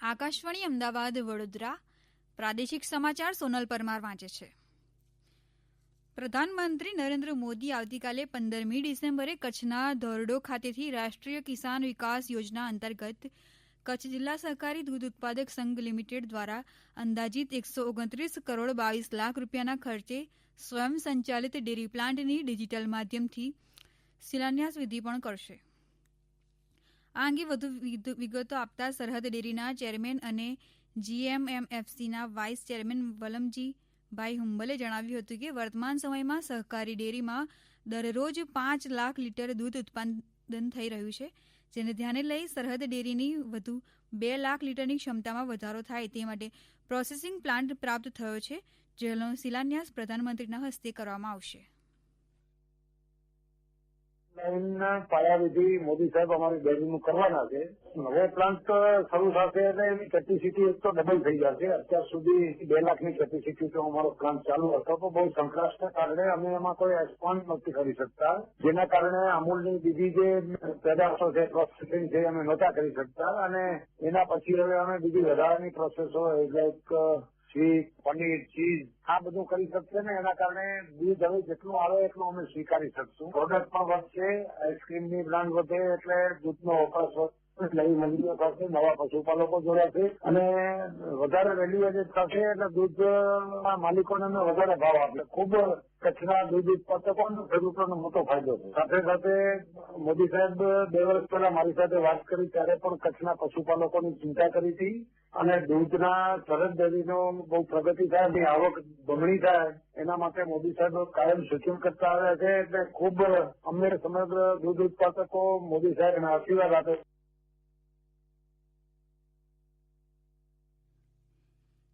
આકાશવાણી અમદાવાદ, વડોદરા. પ્રાદેશિક સમાચાર સોનલ પરમાર વાંચે છે. પ્રધાનમંત્રી નરેન્દ્ર મોદી આવતીકાલે પંદરમી ડિસેમ્બરે કચ્છના ધોરડો ખાતેથી રાષ્ટ્રીય કિસાન વિકાસ યોજના અંતર્ગત કચ્છ જિલ્લા સહકારી દૂધ ઉત્પાદક સંઘ લિમિટેડ દ્વારા અંદાજીત એકસો ઓગણત્રીસ કરોડ બાવીસ લાખ રૂપિયાના ખર્ચે સ્વયં સંચાલિત ડેરી પ્લાન્ટની ડિજીટલ માધ્યમથી શિલાન્યાસ વિધિ પણ કરશે. આ અંગે વધુ વિગતો આપતા સરહદ ડેરીના ચેરમેન અને જીએમએમએફસીના વાઇસ ચેરમેન વલમજીભાઈ હુંબલે જણાવ્યું હતું કે વર્તમાન સમયમાં સહકારી ડેરીમાં દરરોજ પાંચ લાખ લીટર દૂધ ઉત્પાદન થઈ રહ્યું છે, જેને ધ્યાને લઈ સરહદ ડેરીની વધુ બે લાખ લીટરની ક્ષમતામાં વધારો થાય તે માટે પ્રોસેસિંગ પ્લાન્ટ પ્રાપ્ત થયો છે, જેનો શિલાન્યાસ પ્રધાનમંત્રીના હસ્તે કરવામાં આવશે. લાઈનના પાયાવિધિ મોદી સાહેબ અમારી ડેરીનું કરવાના છે. નવો પ્લાન્ટ શરૂ થશે એટલે એની કેપેસિટી એક તો ડબલ થઈ જશે. અત્યાર સુધી બે લાખની કેપેસિટી તો અમારો પ્લાન્ટ ચાલુ હતો. તો બહુ સંકરાશના કારણે અમે એમાં કોઈ એક્સપાન્ડ નથી કરી શકતા. જેના કારણે અમૂલની બીજી જે પેદાશો છે પ્રોસેસિંગ છે, અમે નહોતા કરી શકતા. અને એના પછી હવે અમે બીજી વધારાની પ્રોસેસો લાઈક સ્વીટ પનીર, ચીઝ, આ બધું કરી શકશે ને, એના કારણે દૂધ હવે જેટલું આવે એટલું અમે સ્વીકારી શકશું. પ્રોડક્ટ પણ વધશે આઈસ્ક્રીમની બ્રાન્ડ વધે એટલે દૂધનો વપરાશ નવી મંડીઓ થશે, નવા પશુપાલકો જોડાશે અને વધારે વેલ્યુ થશે એટલે દૂધ માલિકોને વધારે ભાવ આપે ખૂબ કચ્છના દૂધ ઉત્પાદકો અને ખેડૂતોનો મોટો ફાયદો છે સાથે સાથે મોદી સાહેબ બે વર્ષ પહેલા મારી સાથે વાત કરી, ત્યારે પણ કચ્છના પશુપાલકોની ચિંતા કરી હતી. અને દૂધના સરહદ ડેરીનો બહુ પ્રગતિ થાય એની આવક બમણી થાય, એના માટે મોદી સાહેબ કાયમ સૂચન કરતા આવ્યા છે એટલે ખૂબ અમને સમગ્ર દૂધ ઉત્પાદકો મોદી સાહેબના આશીર્વાદ આપે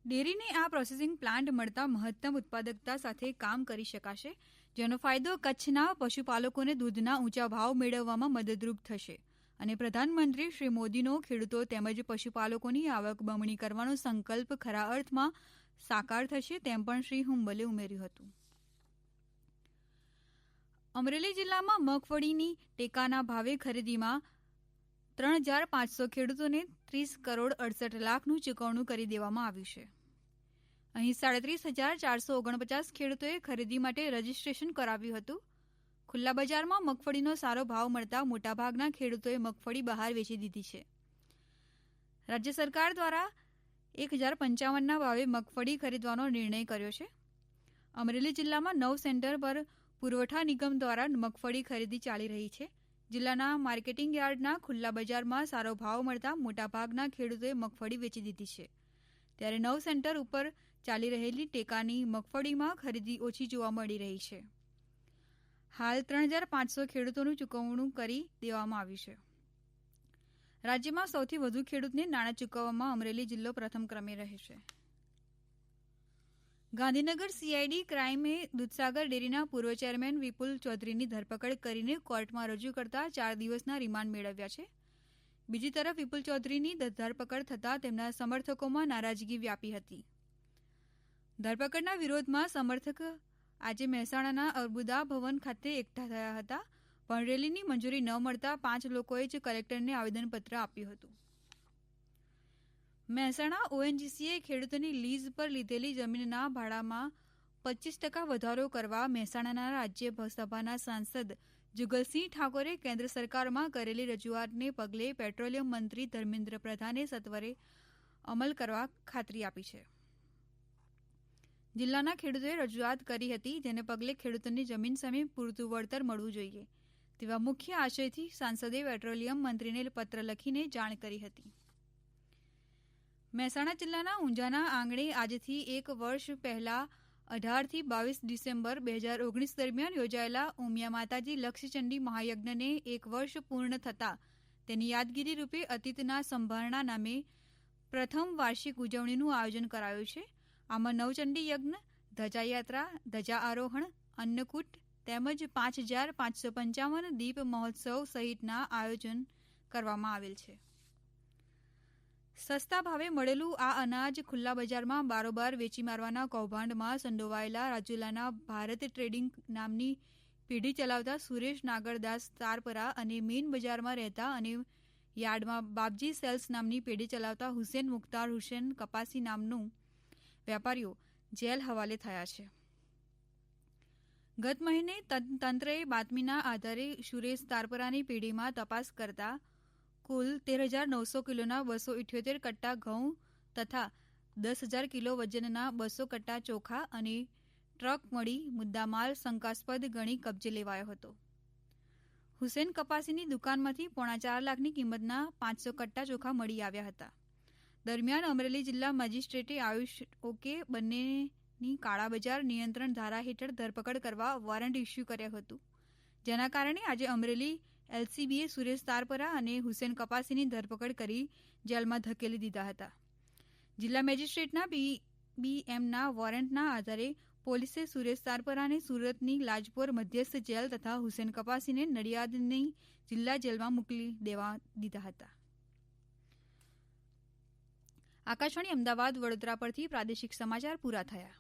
ડેરીને આ પ્રોસેસિંગ પ્લાન્ટ મળતા મહત્તમ ઉત્પાદકતા સાથે કામ કરી શકાશે, જેનો ફાયદો કચ્છના પશુપાલકોને દૂધના ઊંચા ભાવ મેળવવામાં મદદરૂપ થશે. અને પ્રધાનમંત્રી શ્રી મોદીનો ખેડૂતો તેમજ પશુપાલકોની આવક બમણી કરવાનો સંકલ્પ ખરા અર્થમાં સાકાર થશે તેમ પણ શ્રી હુંબલે ઉમેર્યું હતું. અમરેલી જિલ્લામાં મગફળીની ટેકાના ભાવે ખરીદીમાં ત્રણ હજાર પાંચસો ખેડૂતોને ત્રીસ કરોડ અડસઠ લાખનું ચૂકવણું કરી દેવામાં આવ્યું છે. અહીં સાડત્રીસ હજાર ચારસો ઓગણપચાસ ખેડૂતોએ ખરીદી માટે રજીસ્ટ્રેશન કરાવ્યું હતું. ખુલ્લા બજારમાં મગફળીનો સારો ભાવ મળતા મોટાભાગના ખેડૂતોએ મગફળી બહાર વેચી દીધી છે. રાજ્ય સરકાર દ્વારા એક હજાર પંચાવનના ભાવે મગફળી ખરીદવાનો નિર્ણય કર્યો છે. અમરેલી જિલ્લામાં નવ સેન્ટર પર પુરવઠા નિગમ દ્વારા મગફળી ખરીદી ચાલી રહી છે. જિલ્લાના માર્કેટિંગ યાર્ડના ખુલ્લા બજારમાં સારો ભાવ મળતા મોટાભાગના ખેડૂતોએ મગફળી વેચી દીધી છે. ત્યારે નવ સેન્ટર ઉપર ચાલી રહેલી ટેકાની મગફળીમાં ખરીદી ઓછી જોવા મળી રહી છે. હાલ ત્રણ હજાર પાંચસો ખેડૂતોનું ચૂકવણું કરી દેવામાં આવ્યું છે. રાજ્યમાં સૌથી વધુ ખેડૂતને નાણાં ચૂકવવામાં અમરેલી જિલ્લો પ્રથમ ક્રમે રહેશે ગાંધીનગર સીઆઈડી ક્રાઇમે દૂધસાગર ડેરીના પૂર્વ ચેરમેન વિપુલ ચૌધરીની ધરપકડ કરીને કોર્ટમાં રજૂ કરતા ચાર દિવસના રિમાન્ડ મેળવ્યા છે. બીજી તરફ વિપુલ ચૌધરીની ધરપકડ થતાં તેમના સમર્થકોમાં નારાજગી વ્યાપી હતી. ધરપકડના વિરોધમાં સમર્થક આજે મહેસાણાના અર્બુદા ભવન ખાતે એકઠા થયા હતા. પણ રેલીની મંજૂરી ન મળતા પાંચ લોકોએ જ કલેક્ટરને આવેદનપત્ર આપ્યું હતું. મહેસાણા ઓએનજીસીએ ખેડૂતોની લીઝ પર લીધેલી જમીનના ભાડામાં પચીસ ટકા વધારો કરવા મહેસાણાના રાજ્યસભાના સાંસદ જુગલસિંહ ઠાકોરે કેન્દ્ર સરકારમાં કરેલી રજૂઆતને પગલે પેટ્રોલિયમ મંત્રી ધર્મેન્દ્ર પ્રધાને સત્વરે અમલ કરવા ખાતરી આપી છે. જિલ્લાના ખેડૂતોએ રજૂઆત કરી હતી જેને પગલે ખેડૂતોની જમીન સામે પૂરતું વળતર મળવું જોઈએ. તેવા મુખ્ય આશયથી સાંસદે પેટ્રોલિયમ મંત્રીને પત્ર લખીને જાણ કરી હતી. મહેસાણા જિલ્લાના ઊંઝાના આંગણે આજથી એક વર્ષ પહેલા અઢારથી બાવીસ ડિસેમ્બર બે હજાર ઓગણીસ દરમિયાન યોજાયેલા ઉમિયા માતાજી લક્ષચંડી મહાયજ્ઞને એક વર્ષ પૂર્ણ થતાં તેની યાદગીરી રૂપે અતીતના સંભારણા નામે પ્રથમ વાર્ષિક ઉજવણીનું આયોજન કરાયું છે. આમાં નવચંડી યજ્ઞ, ધજાયાત્રા ધજા આરોહણ અન્નકૂટ તેમજ પાંચ હજાર પાંચસો પંચાવન દીપ મહોત્સવ સહિતના આયોજન કરવામાં આવેલ છે. સસ્તા ભાવે મળેલું આ અનાજ ખુલ્લા બજારમાં બારોબાર વેચી મારવાના કૌભાંડમાં સંડોવાયેલા રાજુલાના ભારત ટ્રેડિંગ નામની પેઢી ચલાવતા સુરેશ નાગરદાસ તારપરા અને મેઇન બજારમાં રહેતા અને યાર્ડમાં બાપજી સેલ્સ નામની પેઢી ચલાવતા હુસેન મુખ્તાર હુસેન કપાસી નામનું વેપારીઓ જેલ હવાલે થયા છે. ગત મહિને તંત્રએ બાતમીના આધારે સુરેશ તારપરાની પેઢીમાં તપાસ કરતા કુલ તેર હજાર નવસો કિલોના બસો ઇઠ્યોતેર કટ્ટા ઘઉં તથા દસ હજાર કિલો વજનના બસો કટ્ટા ચોખા અને ટ્રક મળી મુદ્દામાલ શંકાસ્પદ ગણી કબજે લેવાયો હતો. હુસેન કપાસીની દુકાનમાંથી પોણા ચાર લાખની કિંમતના પાંચસો કટ્ટા ચોખા મળી આવ્યા હતા. દરમિયાન અમરેલી જિલ્લા મેજીસ્ટ્રેટે આયુષ ઓકે બંનેની કાળાબજાર નિયંત્રણ ધારા હેઠળ ધરપકડ કરવા વોરંટ ઇસ્યુ કર્યું હતું. જેના કારણે આજે અમરેલી એલસીબીએ સુરેશ તારપરા અને હુસેન કપાસીની ધરપકડ કરી જેલમાં ધકેલી દીધા હતા. જિલ્લા મેજિસ્ટ્રેટના બીએમના વોરંટના આધારે પોલીસે સુરેશ તારપરાને સુરતની લાજપોર મધ્યસ્થ જેલ તથા હુસેન કપાસીને નડિયાદની જિલ્લા જેલમાં મોકલી દેવા દીધા હતા. આકાશવાણી અમદાવાદ વડોદરા પરથી પ્રાદેશિક સમાચાર પૂરા થયા.